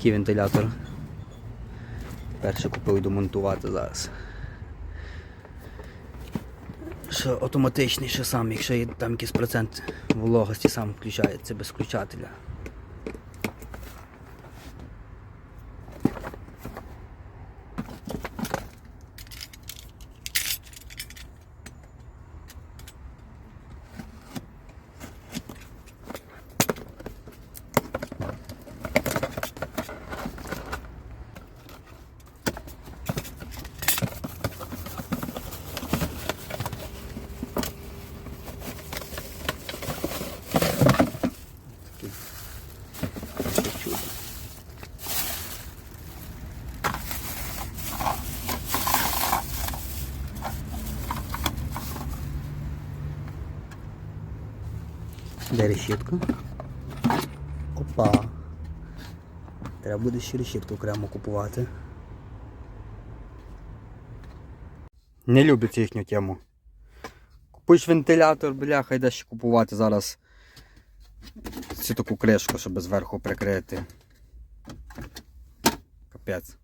Такий вентилятор. Перше купив домонтувати монтувати зараз. Що автоматичний, що сам, якщо є там якийсь процент вологості, сам включається без включателя. Де решітка? Опа. Треба буде ще решітку окремо купувати. Не люблять їхню тему. Купуєш вентилятор, бляха, йдеш ще купувати зараз цю таку кришку, щоб зверху прикрити. Капець.